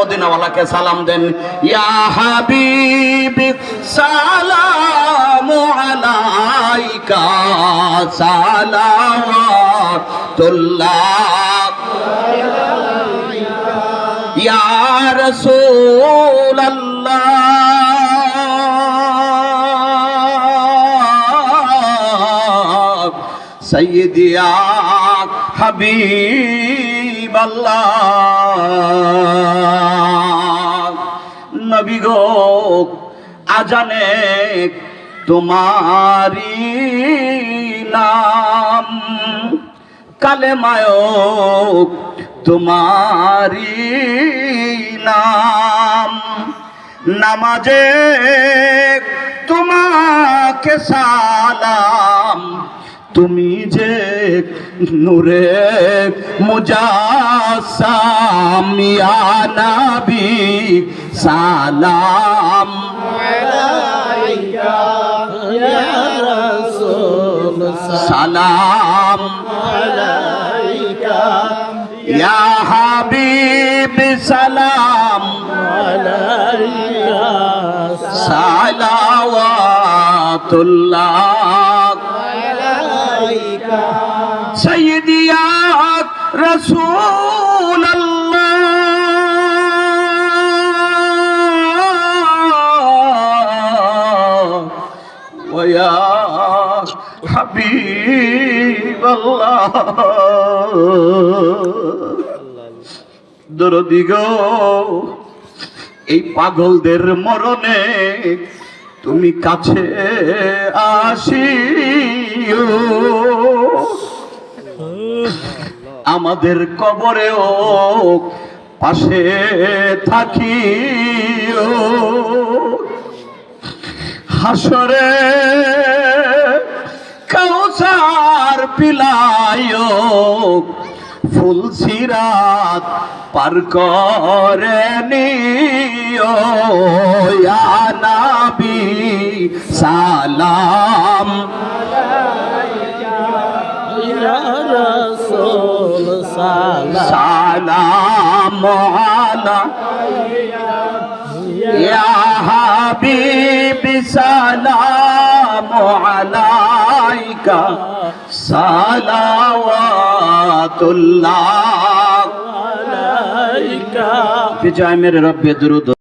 মদিনাওয়ালাকে সালাম দেন ইয়া হাবিব সালামু আলাইকা সালাওয়াতুল্লাহ ইয়া রাসূলাল্লাহ সাইয়্যিদি ইয়া নবী গো আজানে তোমারি নাম কালেমায় তোমারি নাম। নামাজে তোমাকে সালাম তুমি যে নূরে মুজাসাম ইয়া নবী সালাম। সালাম। ইয়া হাবিব সালাম। সালাওয়াতুল্লাহ। رسول الله ويا حبيب الله দরদি গো এই পাগলদের মরণে তুমি কাছে আসিও আমাদের কবরেও পাশে থাকিও। হাসরে কাউসার পিলায় ফুল সিরাত পার করে নিও। নবী সালাম। সালাম ইয়া হাবিবি সালাম আলাইকা। সালাওয়াতুল্লাহ। বিজয় মেরে রব্বে দুরুদ।